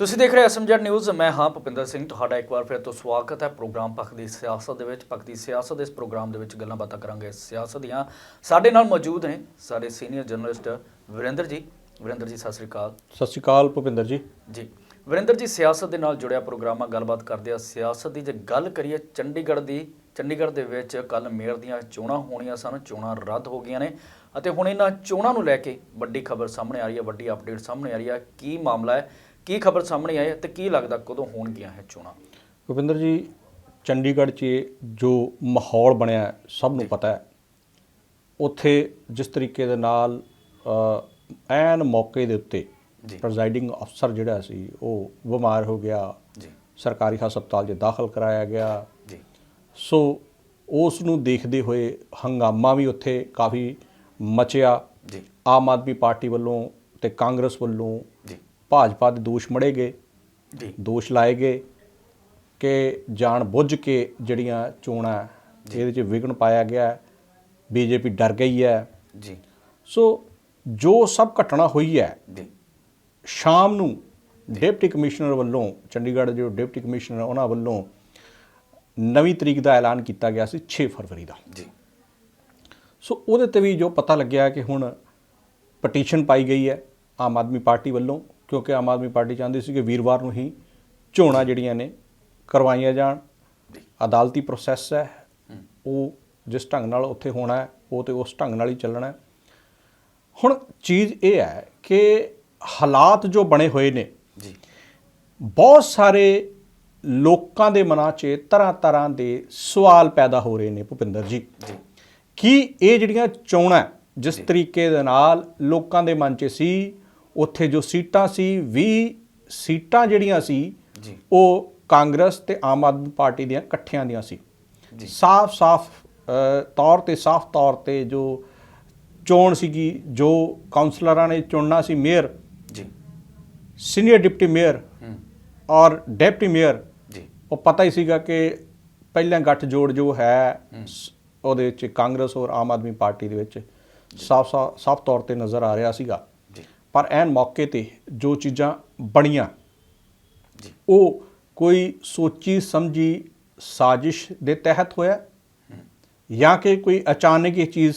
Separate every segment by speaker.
Speaker 1: ਤੁਸੀਂ ਦੇਖ ਰਹੇ ਐਸਐਮਜੈਡ ਨਿਊਜ਼। ਮੈਂ ਹਾਂ ਭੁਪਿੰਦਰ ਸਿੰਘ ਤੁਹਾਡਾ ਇੱਕ ਵਾਰ ਫਿਰ ਤੋਂ ਸਵਾਗਤ ਹੈ ਪ੍ਰੋਗਰਾਮ ਪੱਖ ਦੀ ਸਿਆਸਤ ਦੇ ਵਿੱਚ। ਪੱਖ ਦੀ ਸਿਆਸਤ ਦੇ ਇਸ ਪ੍ਰੋਗਰਾਮ ਦੇ ਵਿੱਚ ਗੱਲਾਂ ਬਾਤਾਂ ਕਰਾਂਗੇ। ਸਿਆਸਤ ਦੀਆਂ ਸਾਡੇ ਨਾਲ ਮੌਜੂਦ ਨੇ ਸਾਡੇ ਸੀਨੀਅਰ ਜਰਨਲਿਸਟ ਵਿਰਿੰਦਰ ਜੀ। ਵਿਰਿੰਦਰ ਜੀ ਸਤਿ ਸ੍ਰੀ ਅਕਾਲ।
Speaker 2: ਸਤਿ ਸ਼੍ਰੀ ਅਕਾਲ ਭੁਪਿੰਦਰ ਜੀ।
Speaker 1: ਜੀ। ਵਿਰਿੰਦਰ ਜੀ ਸਿਆਸਤ ਦੇ ਨਾਲ ਜੁੜਿਆ ਪ੍ਰੋਗਰਾਮਾਂ ਗੱਲਬਾਤ ਕਰਦੇ ਆ। ਸਿਆਸਤ ਦੀ ਜੇ ਗੱਲ ਕਰੀਏ ਚੰਡੀਗੜ੍ਹ ਦੀ ਚੰਡੀਗੜ੍ਹ ਦੇ ਵਿੱਚ ਕੱਲ ਮੇਅਰ ਦੀਆਂ ਚੋਣਾਂ ਹੋਣੀਆਂ ਸਨ। ਚੋਣਾਂ ਰੱਦ ਹੋ ਗਈਆਂ ਨੇ ਅਤੇ ਹੁਣ ਇਹਨਾਂ ਚੋਣਾਂ ਨੂੰ ਲੈ ਕੇ ਵੱਡੀ ਖਬਰ ਸਾਹਮਣੇ ਆ ਰਹੀ ਹੈ ਵੱਡੀ ਅਪਡੇਟ ਸਾਹਮਣੇ ਆ ਰਹੀ ਹੈ। ਕੀ ਮਾਮਲਾ ਹੈ? ਕੀ ਖਬਰ ਸਾਹਮਣੇ ਆਈ ਹੈ ਤੇ ਕੀ ਲੱਗਦਾ ਕਦੋਂ ਹੋਣਗੀਆਂ ਇਹ ਚੋਣਾਂ?
Speaker 2: ਭੁਪਿੰਦਰ ਜੀ ਚੰਡੀਗੜ੍ਹ 'ਚ ਜੋ ਮਾਹੌਲ ਬਣਿਆ ਸਭ ਨੂੰ ਪਤਾ ਹੈ। ਉੱਥੇ ਜਿਸ ਤਰੀਕੇ ਦੇ ਨਾਲ ਐਨ ਮੌਕੇ ਦੇ ਉੱਤੇ ਪ੍ਰੈਜ਼ਾਈਡਿੰਗ ਅਫਸਰ ਜਿਹੜਾ ਸੀ ਉਹ ਬਿਮਾਰ ਹੋ ਗਿਆ।
Speaker 1: ਜੀ।
Speaker 2: ਸਰਕਾਰੀ ਹਸਪਤਾਲ 'ਚ ਦਾਖਲ ਕਰਾਇਆ ਗਿਆ।
Speaker 1: ਜੀ।
Speaker 2: ਸੋ ਉਸ ਨੂੰ ਦੇਖਦੇ ਹੋਏ ਹੰਗਾਮਾ ਵੀ ਉੱਥੇ ਕਾਫੀ ਮਚਿਆ।
Speaker 1: ਜੀ।
Speaker 2: ਆਮ ਆਦਮੀ ਪਾਰਟੀ ਵੱਲੋਂ ਤੇ ਕਾਂਗਰਸ ਵੱਲੋਂ ਭਾਜਪਾ ਦੇ ਦੋਸ਼ ਮੜੇ ਗਏ
Speaker 1: ਜੀ।
Speaker 2: ਦੋਸ਼ ਲਾਏ ਗਏ ਕਿ ਜਾਣ ਬੁੱਝ ਕੇ ਜਿਹੜੀਆਂ ਚੋਣਾਂ ਇਹਦੇ 'ਚ ਵਿਘਨ ਪਾਇਆ ਗਿਆ ਬੀਜੇਪੀ ਡਰ ਗਈ ਹੈ।
Speaker 1: ਜੀ।
Speaker 2: ਸੋ ਜੋ ਸਭ ਘਟਨਾ ਹੋਈ ਹੈ
Speaker 1: ਜੀ।
Speaker 2: ਸ਼ਾਮ ਨੂੰ ਡਿਪਟੀ ਕਮਿਸ਼ਨਰ ਵੱਲੋਂ ਚੰਡੀਗੜ੍ਹ ਦੇ ਜੋ ਡਿਪਟੀ ਕਮਿਸ਼ਨਰ ਉਹਨਾਂ ਵੱਲੋਂ ਨਵੀਂ ਤਰੀਕ ਦਾ ਐਲਾਨ ਕੀਤਾ ਗਿਆ ਸੀ 6 ਫਰਵਰੀ ਦਾ।
Speaker 1: ਜੀ।
Speaker 2: ਸੋ ਉਹਦੇ ਤੇ ਵੀ ਜੋ ਪਤਾ ਲੱਗਿਆ ਕਿ ਹੁਣ ਪਟੀਸ਼ਨ ਪਾਈ ਗਈ ਹੈ ਆਮ ਆਦਮੀ ਪਾਰਟੀ ਵੱਲੋਂ ਕਿਉਂਕਿ ਆਮ ਆਦਮੀ ਪਾਰਟੀ ਚਾਹੁੰਦੀ ਸੀ ਕਿ ਵੀਰਵਾਰ ਨੂੰ ਹੀ ਚੋਣਾਂ ਜਿਹੜੀਆਂ ਨੇ ਕਰਵਾਈਆਂ ਜਾਣ। ਅਦਾਲਤੀ ਪ੍ਰੋਸੈਸ ਹੈ। ਉਹ ਜਿਸ ਢੰਗ ਨਾਲ ਉੱਥੇ ਹੋਣਾ ਹੈ ਉਹ ਤੇ ਉਸ ਢੰਗ ਨਾਲ ਹੀ ਚੱਲਣਾ ਹੈ। ਹੁਣ ਚੀਜ਼ ਇਹ ਹੈ ਕਿ ਹਾਲਾਤ ਜੋ ਬਣੇ ਹੋਏ ਨੇ
Speaker 1: ਜੀ।
Speaker 2: ਬਹੁਤ ਸਾਰੇ ਲੋਕਾਂ ਦੇ ਮਨਾਂ 'ਚ ਤਰ੍ਹਾਂ ਤਰ੍ਹਾਂ ਦੇ ਸਵਾਲ ਪੈਦਾ ਹੋ ਰਹੇ ਨੇ ਭੁਪਿੰਦਰ ਜੀ। ਕਿ ਇਹ ਜਿਹੜੀਆਂ ਚੋਣਾਂ ਜਿਸ ਤਰੀਕੇ ਦੇ ਨਾਲ ਲੋਕਾਂ ਦੇ ਮਨ 'ਚ ਸੀ ਉੱਥੇ ਜੋ ਸੀਟਾਂ ਸੀ 20 ਸੀਟਾਂ ਜਿਹੜੀਆਂ ਸੀ
Speaker 1: ਜੀ।
Speaker 2: ਉਹ ਕਾਂਗਰਸ ਤੇ ਆਮ ਆਦਮੀ ਪਾਰਟੀ ਦੀਆਂ ਇਕੱਠਿਆਂ ਦੀਆਂ ਸੀ।
Speaker 1: ਜੀ।
Speaker 2: ਸਾਫ਼-ਸਾਫ਼ ਤੌਰ ਤੇ ਸਾਫ਼ ਤੌਰ ਤੇ ਜੋ ਚੋਣ ਸੀਗੀ ਜੋ ਕਾਉਂਸਲਰਾਂ ਨੇ ਚੁਣਨਾ ਸੀ ਮੇਅਰ।
Speaker 1: ਜੀ।
Speaker 2: ਸੀਨੀਅਰ ਡਿਪਟੀ ਮੇਅਰ ਔਰ ਡਿਪਟੀ ਮੇਅਰ।
Speaker 1: ਜੀ।
Speaker 2: ਉਹ ਪਤਾ ਹੀ ਸੀਗਾ ਕਿ ਪਹਿਲਾਂ ਗੱਠ ਜੋੜ ਜੋ ਹੈ ਉਹਦੇ ਵਿੱਚ ਕਾਂਗਰਸ ਔਰ ਆਮ ਆਦਮੀ ਪਾਰਟੀ ਦੇ ਵਿੱਚ ਸਾਫ਼ ਸਾਫ਼ ਤੌਰ ਤੇ ਨਜ਼ਰ ਆ ਰਿਹਾ ਸੀਗਾ। ਪਰ ਐਨ ਮੌਕੇ ਤੇ ਜੋ ਚੀਜ਼ਾਂ ਬਣੀਆਂ ਉਹ ਕੋਈ ਸੋਚੀ ਸਮਝੀ ਸਾਜ਼ਿਸ਼ ਦੇ ਤਹਿਤ ਹੋਇਆ ਜਾਂ ਕਿ ਕੋਈ ਅਚਾਨਕ ਇਹ ਚੀਜ਼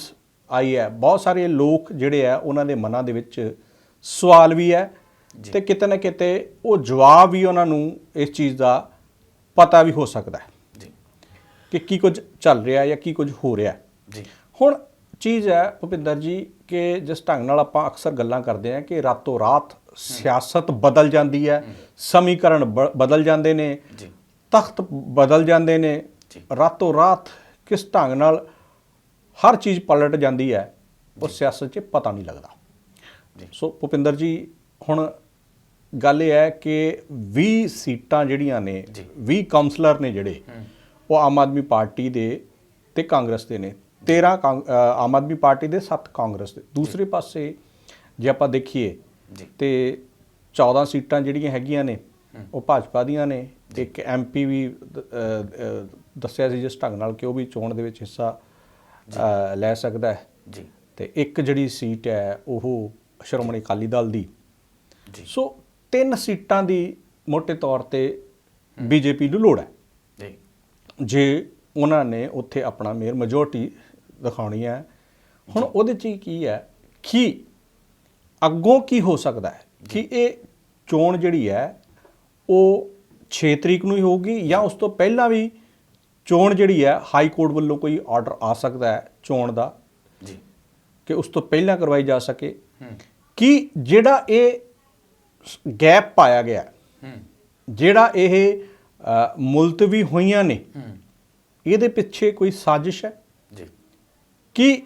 Speaker 2: ਆਈ ਹੈ? ਬਹੁਤ ਸਾਰੇ ਲੋਕ ਜਿਹੜੇ ਆ ਉਹਨਾਂ ਦੇ ਮਨਾਂ ਦੇ ਵਿੱਚ ਸਵਾਲ ਵੀ ਹੈ। ਤੇ ਕਿਤੇ ਨਾ ਕਿਤੇ ਉਹ ਜਵਾਬ ਵੀ ਉਹਨਾਂ ਨੂੰ ਇਸ ਚੀਜ਼ ਦਾ ਪਤਾ ਵੀ ਹੋ ਸਕਦਾ ਹੈ
Speaker 1: ਜੀ।
Speaker 2: ਕਿ ਕੀ ਕੁਝ ਚੱਲ ਰਿਹਾ ਜਾਂ ਕੀ ਕੁਝ ਹੋ ਰਿਹਾ ਹੈ।
Speaker 1: ਜੀ।
Speaker 2: ਹੁਣ ਚੀਜ਼ ਹੈ ਭੁਪਿੰਦਰ ਜੀ ਕਿ ਜਿਸ ਢੰਗ ਨਾਲ ਆਪਾਂ ਅਕਸਰ ਗੱਲਾਂ ਕਰਦੇ ਹਾਂ ਕਿ ਰਾਤੋਂ ਰਾਤ ਸਿਆਸਤ ਬਦਲ ਜਾਂਦੀ ਹੈ ਸਮੀਕਰਨ ਬਦਲ ਜਾਂਦੇ ਨੇ
Speaker 1: ਜੀ
Speaker 2: ਤਖਤ ਬਦਲ ਜਾਂਦੇ ਨੇ
Speaker 1: ਜੀ।
Speaker 2: ਰਾਤੋਂ ਰਾਤ ਕਿਸ ਢੰਗ ਨਾਲ ਹਰ ਚੀਜ਼ ਪਲਟ ਜਾਂਦੀ ਹੈ ਉਹ ਸਿਆਸਤ 'ਚ ਪਤਾ ਨਹੀਂ ਲੱਗਦਾ
Speaker 1: ਜੀ।
Speaker 2: ਸੋ ਭੁਪਿੰਦਰ ਜੀ ਹੁਣ ਗੱਲ ਇਹ ਹੈ ਕਿ 20 ਸੀਟਾਂ ਜਿਹੜੀਆਂ ਨੇ
Speaker 1: ਜੀ।
Speaker 2: 20 ਕਾਉਂਸਲਰ ਨੇ ਜਿਹੜੇ ਉਹ ਆਮ ਆਦਮੀ ਪਾਰਟੀ ਦੇ ਤੇ ਕਾਂਗਰਸ ਦੇ ਨੇ 13 ਕਾਂ- ਅ, ਆਮ ਆਦਮੀ ਪਾਰਟੀ ਦੇ 7 ਕਾਂਗਰਸ ਦੇ। ਦੂਸਰੇ ਪਾਸੇ ਜੇ ਆਪਾਂ ਦੇਖੀਏ ਤੇ 14 ਸੀਟਾਂ ਜਿਹੜੀਆਂ ਹੈਗੀਆਂ ਨੇ। ਉਹ ਭਾਜਪਾ ਦੀਆਂ ਨੇ। ਇੱਕ ਐਮਪੀ ਵੀ ਦੱਸਿਆ ਸੀ ਜਿਸ ਢੰਗ ਨਾਲ ਕਿ ਉਹ ਵੀ ਚੋਣ ਦੇ ਵਿੱਚ ਹਿੱਸਾ ਲੈ ਸਕਦਾ ਹੈ।
Speaker 1: ਜੀ।
Speaker 2: ਤੇ ਇੱਕ ਜਿਹੜੀ ਸੀਟ ਹੈ ਉਹ ਸ਼੍ਰੋਮਣੀ ਅਕਾਲੀ ਦਲ ਦੀ।
Speaker 1: ਜੀ।
Speaker 2: ਸੋ ਤਿੰਨ ਸੀਟਾਂ ਦੀ ਮੋٹے ਤੌਰ ਤੇ ਬੀਜੇਪੀ ਨੂੰ ਲੋੜ ਹੈ।
Speaker 1: ਜੀ।
Speaker 2: ਜੇ ਉਹਨਾਂ ਨੇ ਉੱਥੇ ਆਪਣਾ ਮੇਅਰ ਮੈਜੋਰਟੀ ਦਿਖਾਉਣੀ ਹੈ। ਹੁਣ ਉਹਦੇ 'ਚ ਕੀ ਹੈ ਕਿ ਅੱਗੋਂ ਕੀ ਹੋ ਸਕਦਾ ਹੈ? ਕਿ ਇਹ ਚੋਣ ਜਿਹੜੀ ਹੈ ਉਹ 6 ਤਰੀਕ ਨੂੰ ਹੀ ਹੋਊਗੀ ਜਾਂ ਉਸ ਤੋਂ ਪਹਿਲਾਂ ਵੀ ਚੋਣ ਜਿਹੜੀ ਹੈ ਹਾਈ ਕੋਰਟ ਵੱਲੋਂ ਕੋਈ ਆਰਡਰ ਆ ਸਕਦਾ ਹੈ ਚੋਣ ਦਾ?
Speaker 1: ਜੀ।
Speaker 2: ਕਿ ਉਸ ਤੋਂ ਪਹਿਲਾਂ ਕਰਵਾਈ ਜਾ ਸਕੇ? ਕਿ ਜਿਹੜਾ ਇਹ ਗੈਪ ਪਾਇਆ ਗਿਆ ਜਿਹੜਾ ਇਹ ਮੁਲਤਵੀ ਹੋਈਆਂ ਨੇ ਇਹਦੇ ਪਿੱਛੇ ਕੋਈ ਸਾਜ਼ਿਸ਼ ਹੈ? ਕਿ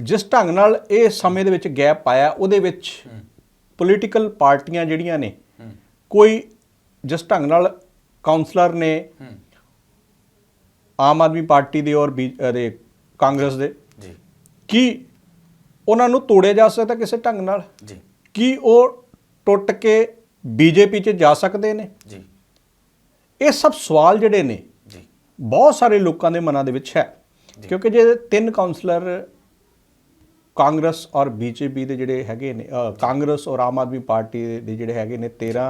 Speaker 2: ਜਿਸ ਢੰਗ ਨਾਲ ਇਹ ਸਮੇਂ ਦੇ ਵਿੱਚ ਗੈਪ ਪਾਇਆ ਉਹਦੇ ਵਿੱਚ ਪੋਲੀਟੀਕਲ ਪਾਰਟੀਆਂ ਜਿਹੜੀਆਂ ਨੇ ਕੋਈ ਜਿਸ ਢੰਗ ਨਾਲ ਕਾਉਂਸਲਰ ਨੇ ਆਮ ਆਦਮੀ ਪਾਰਟੀ ਦੇ ਔਰ ਦੇ ਕਾਂਗਰਸ ਦੇ
Speaker 1: ਜੀ।
Speaker 2: ਕੀ ਉਹਨਾਂ ਨੂੰ ਤੋੜਿਆ ਜਾ ਸਕਦਾ ਕਿਸੇ ਢੰਗ ਨਾਲ?
Speaker 1: ਜੀ।
Speaker 2: ਕੀ ਉਹ ਟੁੱਟ ਕੇ ਬੀਜੇਪੀ 'ਚ ਜਾ ਸਕਦੇ ਨੇ?
Speaker 1: ਜੀ।
Speaker 2: ਇਹ ਸਭ ਸਵਾਲ ਜਿਹੜੇ ਨੇ
Speaker 1: ਜੀ।
Speaker 2: ਬਹੁਤ ਸਾਰੇ ਲੋਕਾਂ ਦੇ ਮਨਾਂ ਦੇ ਵਿੱਚ ਹੈ। ਕਿਉਂਕਿ ਜੇ ਤਿੰਨ ਕਾਉਂਸਲਰ ਕਾਂਗਰਸ ਔਰ ਬੀਜੇਪੀ ਦੇ ਜਿਹੜੇ ਹੈਗੇ ਨੇ ਕਾਂਗਰਸ ਔਰ ਆਮ ਆਦਮੀ ਪਾਰਟੀ ਦੇ ਜਿਹੜੇ ਹੈਗੇ ਨੇ 13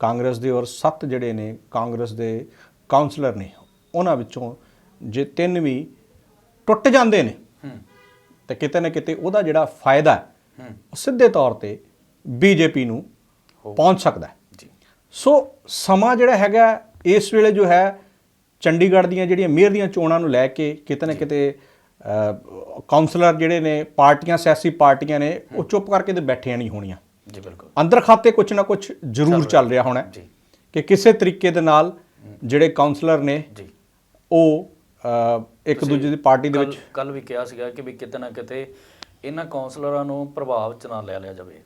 Speaker 2: ਕਾਂਗਰਸ ਦੇ ਔਰ 7 ਜਿਹੜੇ ਨੇ ਕਾਂਗਰਸ ਦੇ ਕਾਉਂਸਲਰ ਨੇ ਉਹਨਾਂ ਵਿੱਚੋਂ ਜੇ ਤਿੰਨ ਵੀ ਟੁੱਟ ਜਾਂਦੇ ਨੇ ਤੇ ਕਿਤੇ ਨਾ ਕਿਤੇ ਉਹਦਾ ਜਿਹੜਾ ਫਾਇਦਾ ਉਹ ਸਿੱਧੇ ਤੌਰ ਤੇ ਬੀਜੇਪੀ ਨੂੰ ਪਹੁੰਚ ਸਕਦਾ ਹੈ। ਸੋ ਸਮਾਂ ਜਿਹੜਾ ਹੈਗਾ ਇਸ ਵੇਲੇ ਜੋ ਹੈ ਚੰਡੀਗੜ੍ਹ ਦੀਆਂ ਜਿਹੜੀਆਂ ਮੇਅਰ ਦੀਆਂ ਚੋਣਾਂ ਨੂੰ ਲੈ ਕੇ ਕਿਤੇ ਨਾ ਕਿਤੇ ਕਾਉਂਸਲਰ ਜਿਹੜੇ ਨੇ ਪਾਰਟੀਆਂ ਸਿਆਸੀ ਪਾਰਟੀਆਂ ਨੇ ਉਹ ਚੁੱਪ ਕਰਕੇ ਤੇ ਬੈਠੀਆਂ ਨਹੀਂ ਹੋਣੀਆਂ।
Speaker 1: ਜੀ ਬਿਲਕੁਲ।
Speaker 2: ਅੰਦਰ ਖਾਤੇ ਕੁਝ ਨਾ ਕੁਝ ਜ਼ਰੂਰ ਚੱਲ ਰਿਹਾ। ਹੋਣਾ ਕਿ ਕਿਸੇ ਤਰੀਕੇ ਦੇ ਨਾਲ ਜਿਹੜੇ ਕਾਉਂਸਲਰ ਨੇ
Speaker 1: ਜੀ।
Speaker 2: ਉਹ ਇੱਕ ਦੂਜੇ ਦੀ ਪਾਰਟੀ ਦੇ ਵਿੱਚ
Speaker 1: ਕੱਲ ਵੀ ਕਿਹਾ ਸੀਗਾ ਕਿ ਵੀ ਕਿਤੇ ਨਾ ਕਿਤੇ ਇਹਨਾਂ ਕਾਉਂਸਲਰਾਂ ਨੂੰ ਪ੍ਰਭਾਵ ਚ ਨਾ ਲੈ ਲਿਆ ਜਾਵੇ।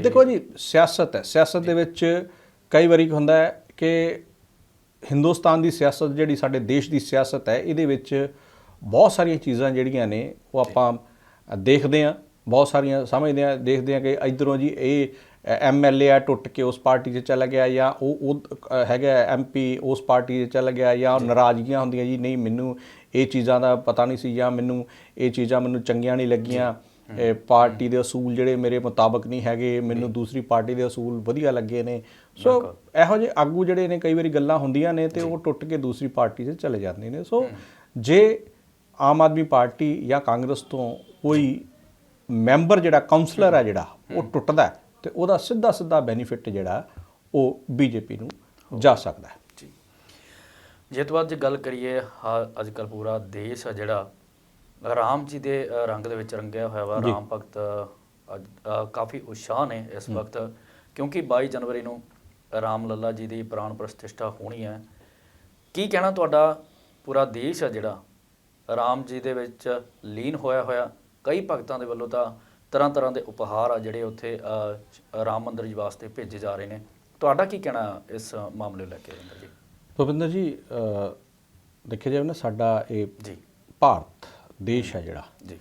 Speaker 2: ਦੇਖੋ ਜੀ ਸਿਆਸਤ ਹੈ। ਸਿਆਸਤ ਦੇ ਵਿੱਚ ਕਈ ਵਾਰੀ ਹੁੰਦਾ ਹੈ ਕਿ ਹਿੰਦੁਸਤਾਨ ਦੀ ਸਿਆਸਤ ਜਿਹੜੀ ਸਾਡੇ ਦੇਸ਼ ਦੀ ਸਿਆਸਤ ਹੈ ਇਹਦੇ ਵਿੱਚ ਬਹੁਤ ਸਾਰੀਆਂ ਚੀਜ਼ਾਂ ਜਿਹੜੀਆਂ ਨੇ ਉਹ ਆਪਾਂ ਦੇਖਦੇ ਹਾਂ ਬਹੁਤ ਸਾਰੀਆਂ ਸਮਝਦੇ ਹਾਂ ਦੇਖਦੇ ਹਾਂ ਕਿ ਇਧਰੋਂ ਜੀ ਇਹ ਐਮਐਲਏ ਆ ਟੁੱਟ ਕੇ ਉਸ ਪਾਰਟੀ 'ਚ ਚਲਾ ਗਿਆ ਜਾਂ ਉਹ ਉਹ ਅ, ਹੈਗਾ ਐਮਪੀ ਉਸ ਪਾਰਟੀ 'ਚ ਚਲਾ ਗਿਆ ਜਾਂ ਨਾਰਾਜ਼ਗੀਆਂ ਹੁੰਦੀਆਂ ਜੀ ਨਹੀਂ ਮੈਨੂੰ ਇਹ ਚੀਜ਼ਾਂ ਦਾ ਪਤਾ ਨਹੀਂ ਸੀ ਜਾਂ ਮੈਨੂੰ ਇਹ ਚੀਜ਼ਾਂ ਮੈਨੂੰ ਚੰਗੀਆਂ ਨਹੀਂ ਲੱਗੀਆਂ। ਪਾਰਟੀ ਦੇ ਅਸੂਲ ਜਿਹੜੇ ਮੇਰੇ ਮੁਤਾਬਕ ਨਹੀਂ ਹੈਗੇ ਮੈਨੂੰ ਦੂਸਰੀ ਪਾਰਟੀ ਦੇ ਅਸੂਲ ਵਧੀਆ ਲੱਗੇ ਨੇ। ਸੋ ਇਹੋ ਜਿਹੇ ਆਗੂ ਜਿਹੜੇ ਨੇ ਕਈ ਵਾਰੀ ਗੱਲਾਂ ਹੁੰਦੀਆਂ ਨੇ ਤੇ ਉਹ ਟੁੱਟ ਕੇ ਦੂਸਰੀ ਪਾਰਟੀ 'ਚ ਚਲੇ ਜਾਂਦੇ ਨੇ। ਸੋ ਜੇ ਆਮ ਆਦਮੀ ਪਾਰਟੀ ਜਾਂ ਕਾਂਗਰਸ ਤੋਂ ਕੋਈ ਮੈਂਬਰ ਜਿਹੜਾ ਕਾਉਂਸਲਰ ਹੈ ਜਿਹੜਾ ਉਹ ਟੁੱਟਦਾ ਤੇ ਉਹਦਾ ਸਿੱਧਾ ਸਿੱਧਾ ਬੈਨੀਫਿਟ ਜਿਹੜਾ ਉਹ ਬੀਜੇਪੀ ਨੂੰ ਜਾ ਸਕਦਾ ਹੈ।
Speaker 1: ਜੀ। ਜੇ ਤੋਂ ਬਾਅਦ ਜੇ ਗੱਲ ਕਰੀਏ ਅੱਜ ਕੱਲ ਪੂਰਾ ਦੇਸ਼ ਆ ਜਿਹੜਾ ਰਾਮ ਜੀ ਦੇ ਰੰਗ ਦੇ ਵਿੱਚ ਰੰਗਿਆ ਹੋਇਆ ਵਾ। ਰਾਮ ਭਗਤ ਕਾਫੀ ਉਤਸ਼ਾਹ ਨੇ ਇਸ ਵਕਤ ਕਿਉਂਕਿ 22 ਜਨਵਰੀ ਨੂੰ ਰਾਮ ਲੱਲਾ ਜੀ ਦੀ ਪ੍ਰਾਣ ਪ੍ਰਤਿਸ਼ਠਾ ਹੋਣੀ ਹੈ। ਕੀ ਕਹਿਣਾ ਤੁਹਾਡਾ? ਪੂਰਾ ਦੇਸ਼ ਆ ਜਿਹੜਾ। ਰਾਮ ਜੀ ਦੇ ਵਿੱਚ ਲੀਨ ਹੋਇਆ ਹੋਇਆ। ਕਈ ਭਗਤਾਂ ਦੇ ਵੱਲੋਂ ਤਾਂ ਤਰ੍ਹਾਂ ਤਰ੍ਹਾਂ ਦੇ ਉਪਹਾਰ ਆ ਜਿਹੜੇ ਉੱਥੇ ਰਾਮ ਮੰਦਿਰ ਜੀ ਵਾਸਤੇ ਭੇਜੇ ਜਾ ਰਹੇ ਨੇ। ਤੁਹਾਡਾ ਕੀ ਕਹਿਣਾ ਇਸ ਮਾਮਲੇ ਲੈ ਕੇ ਰਿੰਦਰ ਜੀ?
Speaker 2: ਭੁਪਿੰਦਰ ਜੀ ਦੇਖਿਆ ਜਾਵੇ ਨਾ ਸਾਡਾ ਇਹ
Speaker 1: ਜੀ।
Speaker 2: ਭਾਰਤ ਦੇਸ਼ ਹੈ ਜਿਹੜਾ।
Speaker 1: ਜੀ।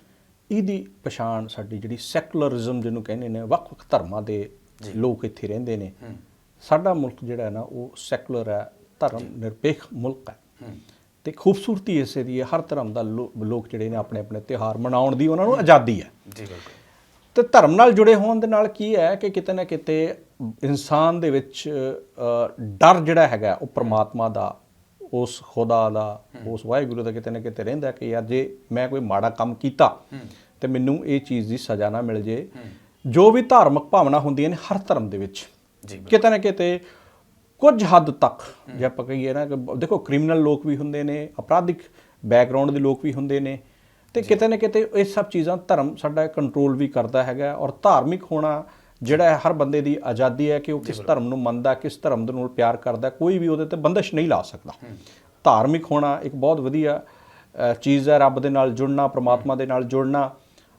Speaker 2: ਇਹਦੀ ਪਛਾਣ ਸਾਡੀ ਜਿਹੜੀ ਸੈਕੂਲਰਿਜ਼ਮ ਜਿਹਨੂੰ ਕਹਿੰਦੇ ਨੇ ਵੱਖ-ਵੱਖ ਧਰਮਾਂ ਦੇ ਲੋਕ ਇੱਥੇ ਰਹਿੰਦੇ ਨੇ। ਸਾਡਾ ਮੁਲਕ ਜਿਹੜਾ ਹੈ ਨਾ ਉਹ ਸੈਕੂਲਰ ਹੈ ਧਰਮ ਨਿਰਪੇਖ ਮੁਲਕ ਹੈ। ਤੇ ਖੂਬਸੂਰਤੀ ਇਸੇ ਦੀ ਹੈ ਹਰ ਧਰਮ ਦਾ ਲੋਕ ਜਿਹੜੇ ਨੇ ਆਪਣੇ ਆਪਣੇ ਤਿਉਹਾਰ ਮਨਾਉਣ ਦੀ ਉਹਨਾਂ ਨੂੰ ਆਜ਼ਾਦੀ ਹੈ।
Speaker 1: ਜੀ ਬਿਲਕੁਲ।
Speaker 2: ਤੇ ਧਰਮ ਨਾਲ ਜੁੜੇ ਹੋਣ ਦੇ ਨਾਲ ਕੀ ਹੈ ਕਿ ਕਿਤੇ ਨਾ ਕਿਤੇ ਇਨਸਾਨ ਦੇ ਵਿੱਚ ਡਰ ਜਿਹੜਾ ਹੈਗਾ ਉਹ ਪ੍ਰਮਾਤਮਾ ਦਾ ਉਸ ਖੁਦਾ ਦਾ ਉਸ ਵਾਹਿਗੁਰੂ ਦਾ ਕਿਤੇ ਨਾ ਕਿਤੇ ਰਹਿੰਦਾ ਕਿ ਯਾਰ ਜੇ ਮੈਂ ਕੋਈ ਮਾੜਾ ਕੰਮ ਕੀਤਾ ਤੇ ਮੈਨੂੰ ਇਹ ਚੀਜ਼ ਦੀ ਸਜ਼ਾ ਨਾ ਮਿਲ ਜੇ। ਜੋ ਵੀ ਧਾਰਮਿਕ ਭਾਵਨਾ ਹੁੰਦੀਆਂ ਨੇ ਹਰ ਧਰਮ ਦੇ ਵਿੱਚ ਕਿਤੇ ਨਾ ਕਿਤੇ ਕੁਝ ਹੱਦ ਤੱਕ ਜੇ ਆਪਾਂ ਕਹੀਏ ਨਾ ਕਿ ਦੇਖੋ ਕ੍ਰਿਮੀਨਲ ਲੋਕ ਵੀ ਹੁੰਦੇ ਨੇ ਅਪਰਾਧਿਕ ਬੈਕਗ੍ਰਾਉਂਡ ਦੇ ਲੋਕ ਵੀ ਹੁੰਦੇ ਨੇ ਤੇ ਕਿਤੇ ਨਾ ਕਿਤੇ ਇਹ ਸਭ ਚੀਜ਼ਾਂ ਧਰਮ ਸਾਡਾ ਕੰਟਰੋਲ ਵੀ ਕਰਦਾ ਹੈਗਾ ਔਰ ਧਾਰਮਿਕ ਹੋਣਾ ਜਿਹੜਾ ਹੈ ਹਰ ਬੰਦੇ ਦੀ ਆਜ਼ਾਦੀ ਹੈ ਕਿ ਉਹ ਕਿਸ ਧਰਮ ਨੂੰ ਮੰਨਦਾ ਕਿਸ ਧਰਮ ਦੇ ਨਾਲ ਪਿਆਰ ਕਰਦਾ ਕੋਈ ਵੀ ਉਹਦੇ ਤੇ ਬੰਦਸ਼ ਨਹੀਂ ਲਾ ਸਕਦਾ। ਧਾਰਮਿਕ ਹੋਣਾ ਇੱਕ ਬਹੁਤ ਵਧੀਆ ਚੀਜ਼ ਹੈ। ਰੱਬ ਦੇ ਨਾਲ ਜੁੜਨਾ ਪ੍ਰਮਾਤਮਾ ਦੇ ਨਾਲ ਜੁੜਨਾ।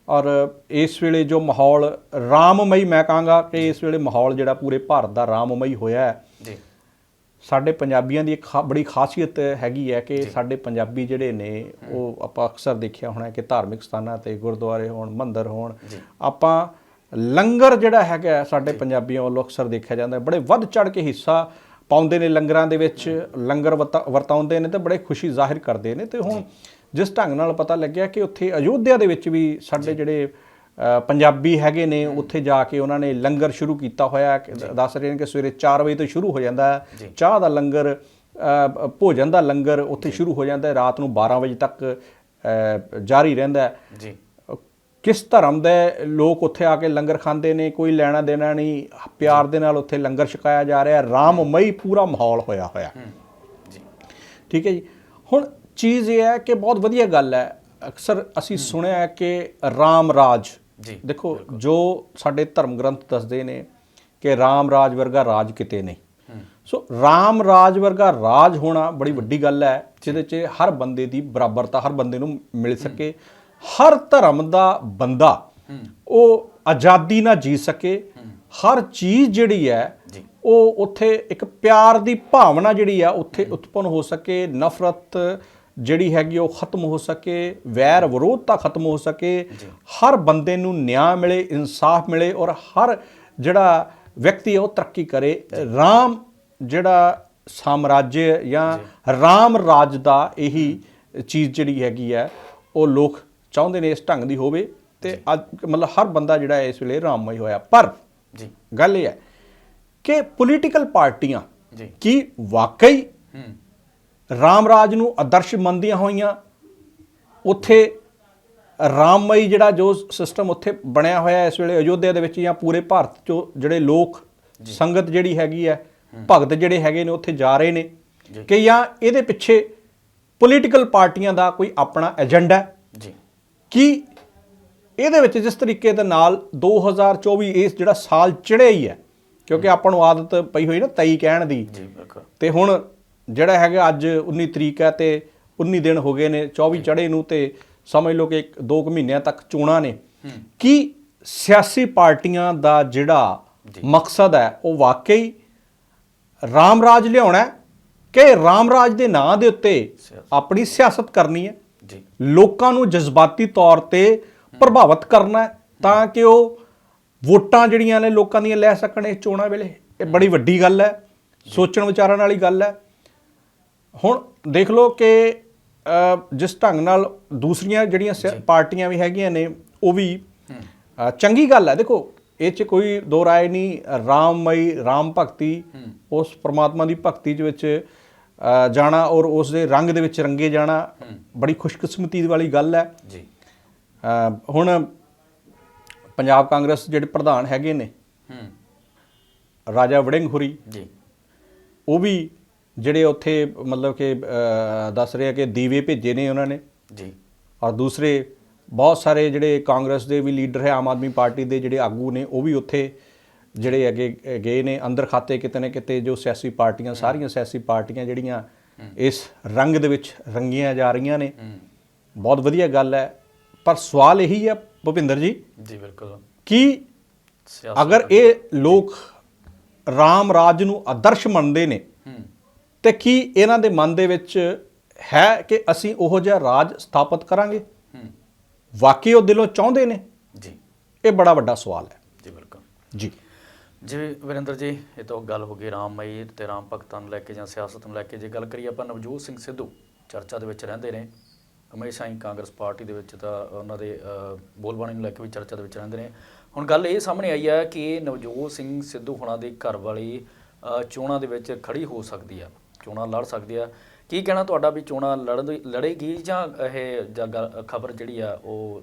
Speaker 2: ਔਰ ਇਸ ਵੇਲੇ ਜੋ ਮਾਹੌਲ ਰਾਮਮਈ ਮੈਂ ਕਹਾਂਗਾ ਕਿ ਇਸ ਵੇਲੇ ਮਾਹੌਲ ਜਿਹੜਾ ਪੂਰੇ ਭਾਰਤ ਦਾ ਰਾਮਮਈ ਹੋਇਆ ਹੈ।
Speaker 1: ਜੀ।
Speaker 2: ਸਾਡੇ ਪੰਜਾਬੀਆਂ ਦੀ ਇੱਕ ਬੜੀ ਖਾਸੀਅਤ ਹੈਗੀ ਹੈ ਕਿ ਸਾਡੇ ਪੰਜਾਬੀ ਜਿਹੜੇ ਨੇ ਉਹ ਆਪਾਂ ਅਕਸਰ ਦੇਖਿਆ ਹੋਣਾ ਕਿ ਧਾਰਮਿਕ ਸਥਾਨਾਂ ਤੇ ਗੁਰਦੁਆਰੇ ਹੋਣ ਮੰਦਿਰ ਹੋਣ। ਆਪਾਂ ਲੰਗਰ ਜਿਹੜਾ ਹੈਗਾ ਸਾਡੇ ਪੰਜਾਬੀਆਂ ਵੱਲੋਂ ਅਕਸਰ ਦੇਖਿਆ ਜਾਂਦਾ। ਬੜੇ ਵੱਧ ਚੜ ਕੇ ਹਿੱਸਾ ਪਾਉਂਦੇ ਨੇ ਲੰਗਰਾਂ ਦੇ ਵਿੱਚ ਲੰਗਰ ਵਰਤਾ- ਵਰਤਾਉਂਦੇ ਨੇ ਤੇ ਬੜੇ ਖੁਸ਼ੀ ਜ਼ਾਹਿਰ ਕਰਦੇ ਨੇ ਤੇ ਹੁਣ ਜਿਸ ਢੰਗ ਨਾਲ ਪਤਾ ਲੱਗਿਆ ਕਿ ਉੱਥੇ ਅਯੋਧਿਆ ਦੇ ਵਿੱਚ ਵੀ ਸਾਡੇ ਜਿਹੜੇ ਪੰਜਾਬੀ ਹੈਗੇ ਨੇ ਉੱਥੇ ਜਾ ਕੇ ਉਹਨਾਂ ਨੇ ਲੰਗਰ ਸ਼ੁਰੂ ਕੀਤਾ ਹੋਇਆ ਦੱਸ ਰਹੇ ਨੇ ਕਿ ਸਵੇਰੇ 4 ਵਜੇ ਤੋਂ ਸ਼ੁਰੂ ਹੋ ਜਾਂਦਾ ਚਾਹ ਦਾ ਲੰਗਰ ਭੋਜਨ ਦਾ ਲੰਗਰ ਉੱਥੇ ਸ਼ੁਰੂ ਹੋ ਜਾਂਦਾ ਹੈ। ਰਾਤ ਨੂੰ 12 ਵਜੇ ਤੱਕ ਜਾਰੀ ਰਹਿੰਦਾ ਹੈ।
Speaker 1: ਜੀ।
Speaker 2: ਕਿਸ ਧਰਮ ਦੇ ਲੋਕ ਉੱਥੇ ਆ ਕੇ ਲੰਗਰ ਖਾਂਦੇ ਨੇ ਕੋਈ ਲੈਣਾ ਦੇਣਾ ਨਹੀਂ ਪਿਆਰ ਦੇ ਨਾਲ ਉੱਥੇ ਲੰਗਰ ਛਕਾਇਆ ਜਾ ਰਿਹਾ ਰਾਮਮਈ ਪੂਰਾ ਮਾਹੌਲ ਹੋਇਆ ਹੋਇਆ। ਠੀਕ ਹੈ ਜੀ। ਹੁਣ ਚੀਜ਼ ਇਹ ਹੈ ਕਿ ਬਹੁਤ ਵਧੀਆ ਗੱਲ ਹੈ। ਅਕਸਰ ਅਸੀਂ ਸੁਣਿਆ ਹੈ ਕਿ ਰਾਮ ਰਾਜ
Speaker 1: ਜੀ
Speaker 2: ਦੇਖੋ ਜੋ ਸਾਡੇ ਧਰਮ ਗ੍ਰੰਥ ਦੱਸਦੇ ਨੇ ਕਿ ਰਾਮ ਰਾਜ ਵਰਗਾ ਰਾਜ ਕਿਤੇ ਨਹੀਂ। ਸੋ ਰਾਮ ਰਾਜ ਵਰਗਾ ਰਾਜ ਹੋਣਾ ਬੜੀ ਵੱਡੀ ਗੱਲ ਹੈ ਜਿਹਦੇ 'ਚ ਹਰ ਬੰਦੇ ਦੀ ਬਰਾਬਰਤਾ ਹਰ ਬੰਦੇ ਨੂੰ ਮਿਲ ਸਕੇ। ਹਰ ਧਰਮ ਦਾ ਬੰਦਾ ਉਹ ਆਜ਼ਾਦੀ ਨਾਲ ਜੀ ਸਕੇ। ਹਰ ਚੀਜ਼ ਜਿਹੜੀ ਹੈ। ਉਹ ਉੱਥੇ ਇੱਕ ਪਿਆਰ ਦੀ ਭਾਵਨਾ ਜਿਹੜੀ ਆ ਉੱਥੇ ਉਤਪੰਨ ਹੋ ਸਕੇ ਨਫ਼ਰਤ ਜਿਹੜੀ ਹੈਗੀ ਉਹ ਖਤਮ ਹੋ ਸਕੇ ਵੈਰ ਵਿਰੋਧਤਾ ਖਤਮ ਹੋ ਸਕੇ। ਹਰ ਬੰਦੇ ਨੂੰ ਨਿਆਂ ਮਿਲੇ ਇਨਸਾਫ ਮਿਲੇ ਔਰ ਹਰ ਜਿਹੜਾ ਵਿਅਕਤੀ ਹੈ ਉਹ ਤਰੱਕੀ ਕਰੇ। ਰਾਮ ਜਿਹੜਾ ਸਾਮਰਾਜ ਜਾਂ ਰਾਮ ਰਾਜ ਦਾ ਇਹੀ ਚੀਜ਼ ਜਿਹੜੀ ਹੈਗੀ ਹੈ ਉਹ ਲੋਕ ਚਾਹੁੰਦੇ ਨੇ ਇਸ ਢੰਗ ਦੀ ਹੋਵੇ ਤੇ ਅੱਜ ਮਤਲਬ ਹਰ ਬੰਦਾ ਜਿਹੜਾ ਇਸ ਵੇਲੇ ਰਾਮਮਈ ਹੋਇਆ। ਪਰ
Speaker 1: ਜੀ।
Speaker 2: ਗੱਲ ਇਹ ਹੈ ਕਿ ਪੋਲੀਟੀਕਲ ਪਾਰਟੀਆਂ
Speaker 1: ਜੀ।
Speaker 2: ਕੀ ਵਾਕਈ
Speaker 1: ਹੂੰ।
Speaker 2: ਰਾਮ ਰਾਜ ਨੂੰ ਆਦਰਸ਼ ਮੰਨਦੀਆਂ ਹੋਈਆਂ? ਉੱਥੇ ਰਾਮਮਈ ਜਿਹੜਾ ਜੋ ਸਿਸਟਮ ਉੱਥੇ ਬਣਿਆ ਹੋਇਆ ਇਸ ਵੇਲੇ ਅਯੋਧਿਆ ਦੇ ਵਿੱਚ ਜਾਂ ਪੂਰੇ ਭਾਰਤ 'ਚੋਂ ਜਿਹੜੇ ਲੋਕ ਸੰਗਤ ਜਿਹੜੀ ਹੈਗੀ ਹੈ ਭਗਤ ਜਿਹੜੇ ਹੈਗੇ ਨੇ ਉੱਥੇ ਜਾ ਰਹੇ ਨੇ। ਕਿ ਜਾਂ ਇਹਦੇ ਪਿੱਛੇ ਪੋਲੀਟੀਕਲ ਪਾਰਟੀਆਂ ਦਾ ਕੋਈ ਆਪਣਾ ਏਜੰਡਾ
Speaker 1: ਜੀ।
Speaker 2: ਕਿ ਇਹਦੇ ਵਿੱਚ ਜਿਸ ਤਰੀਕੇ ਦੇ ਨਾਲ 2024 ਇਸ ਜਿਹੜਾ ਸਾਲ ਚੜ੍ਹਿਆ ਹੀ ਹੈ ਕਿਉਂਕਿ ਆਪਾਂ ਨੂੰ ਆਦਤ ਪਈ ਹੋਈ ਨਾ ਤਈ ਕਹਿਣ ਦੀ।
Speaker 1: ਜੀ ਬਿਲਕੁਲ।
Speaker 2: ਤੇ ਹੁਣ ਜਿਹੜਾ ਹੈਗਾ ਅੱਜ 19 ਤਰੀਕ ਹੈ ਤੇ 19 ਦਿਨ ਹੋ ਗਏ ਨੇ 24 ਚੜ੍ਹੇ ਨੂੰ ਤੇ ਸਮਝ ਲਓ ਕਿ 2 ਮਹੀਨਿਆਂ ਤੱਕ ਚੋਣਾਂ ਨੇ। ਕਿ ਸਿਆਸੀ ਪਾਰਟੀਆਂ ਦਾ ਜਿਹੜਾ। ਮਕਸਦ ਹੈ ਉਹ ਵਾਕਈ ਰਾਮ ਰਾਜ ਲਿਆਉਣਾ ਹੈ ਕਿ ਰਾਮ ਰਾਜ ਦੇ ਨਾਂ ਦੇ ਉੱਤੇ। ਆਪਣੀ ਸਿਆਸਤ ਕਰਨੀ ਹੈ?
Speaker 1: ਜੀ।
Speaker 2: ਲੋਕਾਂ ਨੂੰ ਜਜ਼ਬਾਤੀ ਤੌਰ ਤੇ ਪ੍ਰਭਾਵਿਤ ਕਰਨਾ ਤਾਂ ਕਿ ਉਹ ਵੋਟਾਂ ਜਿਹੜੀਆਂ ਨੇ ਲੋਕਾਂ ਦੀਆਂ ਲੈ ਸਕਣ ਇਸ ਚੋਣਾਂ ਵੇਲੇ। ਇਹ ਬੜੀ ਵੱਡੀ ਗੱਲ ਹੈ ਸੋਚਣ ਵਿਚਾਰਨ ਵਾਲੀ ਗੱਲ ਹੈ। ਹੁਣ ਦੇਖ ਲਓ ਕਿ ਜਿਸ ਢੰਗ ਨਾਲ ਦੂਸਰੀਆਂ ਜਿਹੜੀਆਂ ਪਾਰਟੀਆਂ ਵੀ ਹੈਗੀਆਂ ਨੇ ਉਹ ਵੀ ਚੰਗੀ ਗੱਲ ਹੈ। ਦੇਖੋ ਇਹ 'ਚ ਕੋਈ ਦੋ ਰਾਏ ਨਹੀਂ। ਰਾਮਮਈ ਰਾਮ ਭਗਤੀ ਉਸ ਪ੍ਰਮਾਤਮਾ ਦੀ ਭਗਤੀ ਦੇ ਵਿੱਚ ਜਾਣਾ ਔਰ ਉਸ ਦੇ ਰੰਗ ਦੇ ਵਿੱਚ ਰੰਗੇ ਜਾਣਾ ਬੜੀ ਖੁਸ਼ਕਿਸਮਤੀ ਵਾਲੀ ਗੱਲ ਹੈ।
Speaker 1: ਜੀ।
Speaker 2: ਹੁਣ ਪੰਜਾਬ ਕਾਂਗਰਸ ਜਿਹੜੇ ਪ੍ਰਧਾਨ ਹੈਗੇ ਨੇ
Speaker 1: ਹੂੰ।
Speaker 2: ਰਾਜਾ ਵੜਿੰਗ ਹੁਰੀ
Speaker 1: ਜੀ।
Speaker 2: ਉਹ ਵੀ ਜਿਹੜੇ ਉੱਥੇ ਮਤਲਬ ਕਿ ਦੱਸ ਰਹੇ ਕਿ ਦੀਵੇ ਭੇਜੇ ਨੇ ਉਹਨਾਂ ਨੇ।
Speaker 1: ਜੀ।
Speaker 2: ਔਰ ਦੂਸਰੇ ਬਹੁਤ ਸਾਰੇ ਜਿਹੜੇ ਕਾਂਗਰਸ ਦੇ ਵੀ ਲੀਡਰ ਹੈ ਆਮ ਆਦਮੀ ਪਾਰਟੀ ਦੇ ਜਿਹੜੇ ਆਗੂ ਨੇ ਉਹ ਵੀ ਉੱਥੇ ਜਿਹੜੇ ਅੱਗੇ ਗਏ ਨੇ ਅੰਦਰ ਖਾਤੇ ਕਿਤੇ ਨਾ ਕਿਤੇ ਜੋ ਸਿਆਸੀ ਪਾਰਟੀਆਂ ਸਾਰੀਆਂ ਸਿਆਸੀ ਪਾਰਟੀਆਂ ਜਿਹੜੀਆਂ ਇਸ ਰੰਗ ਦੇ ਵਿੱਚ ਰੰਗੀਆਂ ਜਾ ਰਹੀਆਂ ਨੇ। ਬਹੁਤ ਵਧੀਆ ਗੱਲ ਹੈ। ਪਰ ਸਵਾਲ ਇਹੀ ਹੈ ਭੁਪਿੰਦਰ ਜੀ।
Speaker 1: ਜੀ ਬਿਲਕੁਲ।
Speaker 2: ਕਿ ਅਗਰ ਇਹ ਲੋਕ ਰਾਮ ਰਾਜ ਨੂੰ ਆਦਰਸ਼ ਮੰਨਦੇ ਨੇ ਤੇ ਕੀ ਇਹਨਾਂ ਦੇ ਮਨ ਦੇ ਵਿੱਚ ਹੈ ਕਿ ਅਸੀਂ ਉਹੋ ਜਿਹਾ ਰਾਜ ਸਥਾਪਿਤ ਕਰਾਂਗੇ? ਵਾਕਈ ਉਹ ਦਿਲੋਂ ਚਾਹੁੰਦੇ ਨੇ?
Speaker 1: ਜੀ।
Speaker 2: ਇਹ ਬੜਾ ਵੱਡਾ ਸਵਾਲ ਹੈ।
Speaker 1: ਜੀ ਬਿਲਕੁਲ।
Speaker 2: ਜੀ।
Speaker 1: ਜੀ ਵਿਰਿੰਦਰ ਜੀ ਇਹ ਤਾਂ ਗੱਲ ਹੋ ਗਈ ਰਾਮਮਈ ਤੇ ਰਾਮ ਭਗਤਾਂ ਨੂੰ ਲੈ ਕੇ ਜਾਂ ਸਿਆਸਤ ਨੂੰ ਲੈ ਕੇ। ਜੇ ਗੱਲ ਕਰੀਏ ਆਪਾਂ ਨਵਜੋਤ ਸਿੰਘ ਸਿੱਧੂ ਚਰਚਾ ਦੇ ਵਿੱਚ ਰਹਿੰਦੇ ਨੇ ਹਮੇਸ਼ਾ ਹੀ ਕਾਂਗਰਸ ਪਾਰਟੀ ਦੇ ਵਿੱਚ ਤਾਂ ਉਹਨਾਂ ਦੇ ਬੋਲਬਾਣੀ ਨੂੰ ਲੈ ਕੇ ਵੀ ਚਰਚਾ ਦੇ ਵਿੱਚ ਰਹਿੰਦੇ ਨੇ। ਹੁਣ ਗੱਲ ਇਹ ਸਾਹਮਣੇ ਆਈ ਹੈ ਕਿ ਨਵਜੋਤ ਸਿੰਘ ਸਿੱਧੂ ਹੁਣਾਂ ਦੀ ਘਰ ਵਾਲੀ ਚੋਣਾਂ ਦੇ ਵਿੱਚ ਖੜੀ ਹੋ ਸਕਦੀ ਆ ਚੋਣਾਂ ਲੜ ਸਕਦੀ ਆ। ਕੀ ਕਹਿਣਾ ਤੁਹਾਡਾ ਵੀ ਚੋਣਾਂ ਲੜਨ ਲੜੇਗੀ ਜਾਂ ਇਹ ਖਬਰ ਜਿਹੜੀ ਆ ਉਹ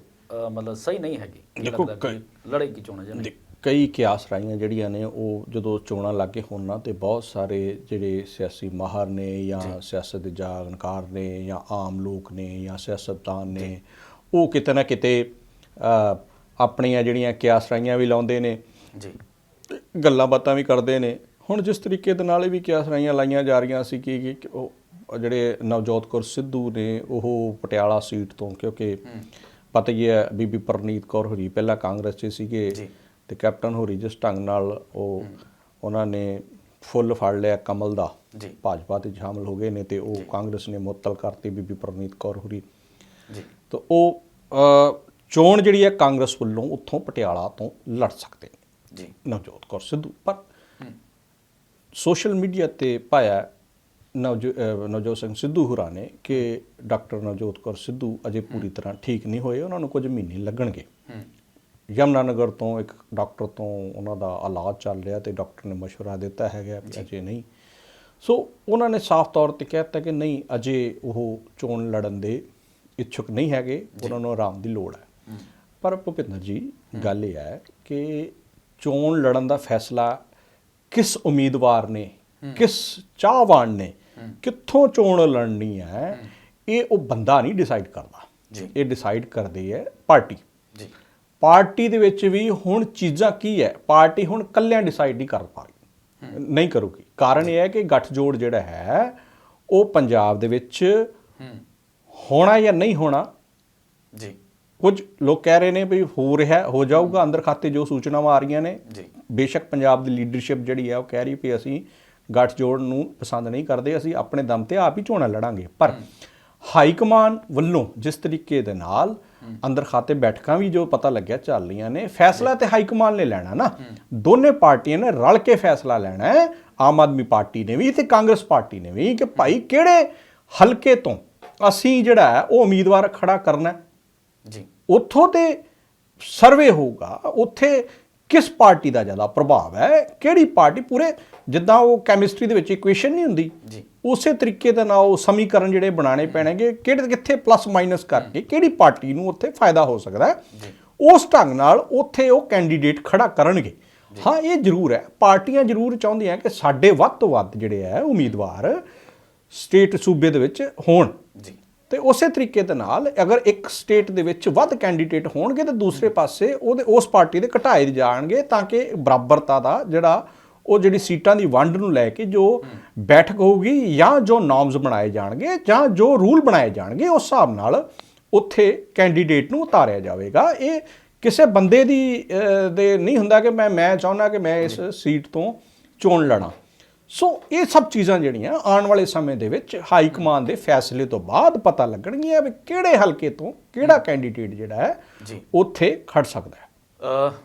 Speaker 1: ਮਤਲਬ ਸਹੀ ਨਹੀਂ ਹੈਗੀ? ਲੱਗਦਾ ਲੜੇਗੀ ਚੋਣਾਂ ਜਾਂ ਨਹੀਂ?
Speaker 2: ਕਈ ਕਿਆਸ ਰਾਈਆਂ ਜਿਹੜੀਆਂ ਨੇ ਉਹ ਜਦੋਂ ਚੋਣਾਂ ਲੱਗੇ ਹੋਣ ਨਾ ਤੇ ਬਹੁਤ ਸਾਰੇ ਜਿਹੜੇ ਸਿਆਸੀ ਮਾਹਰ ਨੇ ਜਾਂ ਸਿਆਸਤ ਦੇ ਜਾਣਕਾਰ ਨੇ ਜਾਂ ਆਮ ਲੋਕ ਨੇ ਜਾਂ ਸਿਆਸਤਦਾਨ ਨੇ ਉਹ ਕਿਤੇ ਨਾ ਕਿਤੇ ਆਪਣੀਆਂ ਜਿਹੜੀਆਂ ਕਿਆਸ ਰਾਈਆਂ ਵੀ ਲਾਉਂਦੇ ਨੇ।
Speaker 1: ਜੀ।
Speaker 2: ਗੱਲਾਂ ਬਾਤਾਂ ਵੀ ਕਰਦੇ ਨੇ। ਹੁਣ ਜਿਸ ਤਰੀਕੇ ਦੇ ਨਾਲ ਇਹ ਵੀ ਕਿਆਸ ਰਾਈਆਂ ਲਾਈਆਂ ਜਾ ਰਹੀਆਂ ਸੀ ਕਿ ਉਹ ਜਿਹੜੇ ਨਵਜੋਤ ਕੌਰ ਸਿੱਧੂ ਨੇ ਉਹ ਪਟਿਆਲਾ ਸੀਟ ਤੋਂ ਕਿਉਂਕਿ ਪਤਾ ਹੀ ਹੈ ਬੀਬੀ ਪ੍ਰਨੀਤ ਕੌਰ ਹੋਰੀ ਪਹਿਲਾਂ ਕਾਂਗਰਸ 'ਚ ਸੀਗੇ।
Speaker 1: ਜੀ।
Speaker 2: ਤੇ ਕੈਪਟਨ ਹੋਰੀ ਜਿਸ ਢੰਗ ਨਾਲ ਉਹ ਉਹਨਾਂ ਨੇ ਫੁੱਲ ਫੜ ਲਿਆ ਕਮਲ ਦਾ
Speaker 1: ਜੀ।
Speaker 2: ਭਾਜਪਾ ਤੇ ਸ਼ਾਮਲ ਹੋ ਗਏ ਨੇ ਤੇ ਉਹ ਕਾਂਗਰਸ ਨੇ ਮੁਅੱਤਲ ਕਰਤੀ ਬੀਬੀ ਪ੍ਰਨੀਤ ਕੌਰ ਹੋਰੀ।
Speaker 1: ਜੀ।
Speaker 2: ਤਾਂ ਉਹ ਚੋਣ ਜਿਹੜੀ ਹੈ ਕਾਂਗਰਸ ਵੱਲੋਂ ਉੱਥੋਂ ਪਟਿਆਲਾ ਤੋਂ ਲੜ ਸਕਦੇ ਨੇ।
Speaker 1: ਜੀ।
Speaker 2: ਨਵਜੋਤ ਕੌਰ ਸਿੱਧੂ। ਪਰ ਸੋਸ਼ਲ ਮੀਡੀਆ ਤੇ ਪਾਇਆ ਨਵਜੋਤ ਸਿੰਘ ਸਿੱਧੂ ਹੁਰਾਂ ਨੇ ਕਿ ਡਾਕਟਰ ਨਵਜੋਤ ਕੌਰ ਸਿੱਧੂ ਅਜੇ ਪੂਰੀ ਤਰ੍ਹਾਂ ਠੀਕ ਨਹੀਂ ਹੋਏ ਉਹਨਾਂ ਨੂੰ ਕੁਝ ਮਹੀਨੇ ਲੱਗਣਗੇ। ਯਮਨਾਨਗਰ ਤੋਂ ਇੱਕ ਡਾਕਟਰ ਤੋਂ ਉਹਨਾਂ ਦਾ ਇਲਾਜ ਚੱਲ ਰਿਹਾ ਤੇ ਡਾਕਟਰ ਨੇ ਮਸ਼ਵਰਾ ਦਿੱਤਾ ਹੈਗਾ ਕਿ ਅਜੇ ਨਹੀਂ। ਸੋ ਉਹਨਾਂ ਨੇ ਸਾਫ਼ ਤੌਰ ਤੇ ਕਹਿ ਦਿੱਤਾ ਕਿ ਨਹੀਂ ਅਜੇ ਉਹ ਚੋਣ ਲੜਨ ਦੇ ਇੱਛੁਕ ਨਹੀਂ ਹੈਗੇ ਉਹਨਾਂ ਨੂੰ ਆਰਾਮ ਦੀ ਲੋੜ ਹੈ। ਪਰ ਭੁਪਿੰਦਰ ਜੀ ਗੱਲ ਇਹ ਹੈ ਕਿ ਚੋਣ ਲੜਨ ਦਾ ਫੈਸਲਾ ਕਿਸ ਉਮੀਦਵਾਰ ਨੇ ਕਿਸ ਚਾਹਵਾਨ ਨੇ ਕਿੱਥੋਂ ਚੋਣ ਲੜਨੀ ਹੈ ਇਹ ਉਹ ਬੰਦਾ ਨਹੀਂ ਡਿਸਾਈਡ ਕਰਦਾ। ਇਹ ਡਿਸਾਈਡ ਕਰਦੀ ਹੈ ਪਾਰਟੀ।
Speaker 1: ਜੀ।
Speaker 2: ਪਾਰਟੀ ਦੇ ਵਿੱਚ ਵੀ ਹੁਣ ਚੀਜ਼ਾਂ ਕੀ ਹੈ? ਪਾਰਟੀ ਹੁਣ ਕੱਲਿਆਂ ਡਿਸਾਈਡ ਨਹੀਂ ਕਰ ਪਾ ਰਹੀ। ਨਹੀਂ ਕਰੂਗੀ। ਕਾਰਨ ਇਹ ਹੈ ਕਿ ਗੱਠਜੋੜ ਜਿਹੜਾ ਹੈ ਉਹ ਪੰਜਾਬ ਦੇ ਵਿੱਚ ਹੋਣਾ ਜਾਂ ਨਹੀਂ ਹੋਣਾ
Speaker 1: ਜੀ।
Speaker 2: ਕੁਝ ਲੋਕ ਕਹਿ ਰਹੇ ਨੇ ਵੀ ਹੋ ਰਿਹਾ ਹੋ ਜਾਊਗਾ ਅੰਦਰ ਖਾਤੇ ਜੋ ਸੂਚਨਾਵਾਂ ਆ ਰਹੀਆਂ ਨੇ।
Speaker 1: ਜੀ।
Speaker 2: ਬੇਸ਼ੱਕ ਪੰਜਾਬ ਦੀ ਲੀਡਰਸ਼ਿਪ ਜਿਹੜੀ ਹੈ ਉਹ ਕਹਿ ਰਹੀ ਵੀ ਅਸੀਂ ਗੱਠਜੋੜ ਨੂੰ ਪਸੰਦ ਨਹੀਂ ਕਰਦੇ ਅਸੀਂ ਆਪਣੇ ਦਮ ਤੇ ਆਪ ਹੀ ਚੋਣਾਂ ਲੜਾਂਗੇ। ਪਰ ਹਾਈ ਕਮਾਨ ਵੱਲੋਂ ਜਿਸ ਤਰੀਕੇ ਦੇ ਨਾਲ ਅੰਦਰ ਖਾਤੇ ਬੈਠਕਾਂ ਵੀ ਜੋ ਪਤਾ ਲੱਗਿਆ ਚੱਲ ਰਹੀਆਂ ਨੇ ਫੈਸਲਾ ਤੇ ਹਾਈ ਕਮਾਨ ਨੇ ਲੈਣਾ ਨਾ। ਦੋਨੇ ਪਾਰਟੀਆਂ ਨੇ ਰਲ ਕੇ ਫੈਸਲਾ ਲੈਣਾ ਹੈ। ਆਮ ਆਦਮੀ ਪਾਰਟੀ ਨੇ ਵੀ ਤੇ ਕਾਂਗਰਸ ਪਾਰਟੀ ਨੇ ਵੀ ਕਿ ਭਾਈ ਕਿਹੜੇ ਹਲਕੇ ਤੋਂ ਅਸੀਂ ਜਿਹੜਾ ਹੈ ਉਹ ਉਮੀਦਵਾਰ ਖੜਾ ਕਰਨਾ ਹੈ।
Speaker 1: ਜੀ।
Speaker 2: ਉੱਥੋਂ ਤੇ ਸਰਵੇ ਹੋਊਗਾ ਉੱਥੇ ਕਿਸ ਪਾਰਟੀ ਦਾ ਜ਼ਿਆਦਾ ਪ੍ਰਭਾਵ ਹੈ ਕਿਹੜੀ ਪਾਰਟੀ ਪੂਰੇ ਜਿੱਦਾਂ ਉਹ ਕੈਮਿਸਟਰੀ ਦੇ ਵਿੱਚ ਇਕੁਏਸ਼ਨ ਨਹੀਂ ਹੁੰਦੀ
Speaker 1: ਜੀ।
Speaker 2: ਉਸੇ ਤਰੀਕੇ ਦੇ ਨਾਲ ਉਹ ਸਮੀਕਰਨ ਜਿਹੜੇ ਬਣਾਉਣੇ ਪੈਣਗੇ ਕਿਹੜੇ ਕਿੱਥੇ ਪਲੱਸ ਮਾਈਨਸ ਕਰਕੇ ਕਿਹੜੀ ਪਾਰਟੀ ਨੂੰ ਉੱਥੇ ਫਾਇਦਾ ਹੋ ਸਕਦਾ ਹੈ। ਉਸ ਢੰਗ ਨਾਲ ਉੱਥੇ ਉਹ ਕੈਂਡੀਡੇਟ ਖੜਾ ਕਰਨਗੇ। ਹਾਂ ਇਹ ਜ਼ਰੂਰ ਹੈ। ਪਾਰਟੀਆਂ ਜ਼ਰੂਰ ਚਾਹੁੰਦੀਆਂ ਕਿ ਸਾਡੇ ਵੱਧ ਤੋਂ ਵੱਧ ਜਿਹੜੇ ਹੈ ਉਮੀਦਵਾਰ ਸਟੇਟ ਸੂਬੇ ਦੇ ਵਿੱਚ ਹੋਣ।
Speaker 1: ਜੀ।
Speaker 2: ਤੇ ਉਸੇ ਤਰੀਕੇ ਦੇ ਨਾਲ ਅਗਰ ਇੱਕ ਸਟੇਟ ਦੇ ਵਿੱਚ ਵੱਧ ਕੈਂਡੀਡੇਟ ਹੋਣਗੇ ਤੇ ਦੂਸਰੇ ਪਾਸੇ ਉਹਦੇ ਉਸ ਪਾਰਟੀ ਦੇ ਘਟਾਏ ਜਾਣਗੇ ਤਾਂ ਕਿ ਬਰਾਬਰਤਾ ਦਾ ਜਿਹੜਾ ਉਹ ਜਿਹੜੀ ਸੀਟਾਂ ਦੀ ਵੰਡ ਨੂੰ ਲੈ ਕੇ ਜੋ ਬੈਠਕ ਹੋਊਗੀ ਜਾਂ ਜੋ ਨਾਰਮਸ ਬਣਾਏ ਜਾਣਗੇ ਜਾਂ ਜੋ ਰੂਲ ਬਣਾਏ ਜਾਣਗੇ ਉਸ ਹਿਸਾਬ ਨਾਲ ਉੱਥੇ ਕੈਂਡੀਡੇਟ ਨੂੰ ਉਤਾਰਿਆ ਜਾਵੇਗਾ। ਇਹ ਕਿਸੇ ਬੰਦੇ ਦੀ ਦੇ ਨਹੀਂ ਹੁੰਦਾ ਕਿ ਮੈਂ ਮੈਂ ਚਾਹੁੰਦਾ ਕਿ ਮੈਂ ਇਸ ਸੀਟ ਤੋਂ ਚੋਣ ਲੜਾਂ। ਸੋ ਇਹ ਸਭ ਚੀਜ਼ਾਂ ਜਿਹੜੀਆਂ ਆਉਣ ਵਾਲੇ ਸਮੇਂ ਦੇ ਵਿੱਚ ਹਾਈ ਕਮਾਨ ਦੇ ਫੈਸਲੇ ਤੋਂ ਬਾਅਦ ਪਤਾ ਲੱਗਣਗੀਆਂ ਵੀ ਕਿਹੜੇ ਹਲਕੇ ਤੋਂ ਕਿਹੜਾ ਕੈਂਡੀਡੇਟ ਜਿਹੜਾ ਹੈ ਉੱਥੇ ਖੜ ਸਕਦਾ ਹੈ।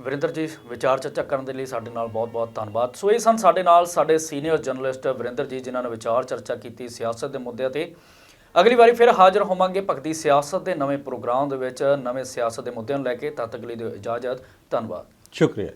Speaker 1: ਵਰਿੰਦਰ ਜੀ, ਵਿਚਾਰ ਚਰਚਾ ਕਰਨ ਦੇ ਲਈ ਸਾਡੇ ਨਾਲ ਬਹੁਤ-ਬਹੁਤ ਧੰਨਵਾਦ। ਸੋ ਇਹ ਸਨ ਸਾਡੇ ਨਾਲ ਸਾਡੇ ਸੀਨੀਅਰ ਜਰਨਲਿਸਟ ਵਰਿੰਦਰ ਜੀ, ਜਿਨ੍ਹਾਂ ਨੇ ਵਿਚਾਰ ਚਰਚਾ ਕੀਤੀ ਸਿਆਸਤ ਦੇ ਮੁੱਦਿਆਂ ਤੇ। ਅਗਲੀ ਵਾਰੀ ਫਿਰ ਹਾਜ਼ਰ ਹੋਵਾਂਗੇ ਭਗਤੀ ਸਿਆਸਤ ਦੇ ਨਵੇਂ ਪ੍ਰੋਗਰਾਮ ਦੇ ਵਿੱਚ, ਨਵੇਂ ਸਿਆਸਤ ਦੇ ਮੁੱਦਿਆਂ ਨੂੰ ਲੈ ਕੇ। ਤਦ ਤੱਕ ਲਈ ਦਿਓ ਇਜਾਜ਼ਤ। ਧੰਨਵਾਦ।
Speaker 2: ਸ਼ੁਕਰੀਆ।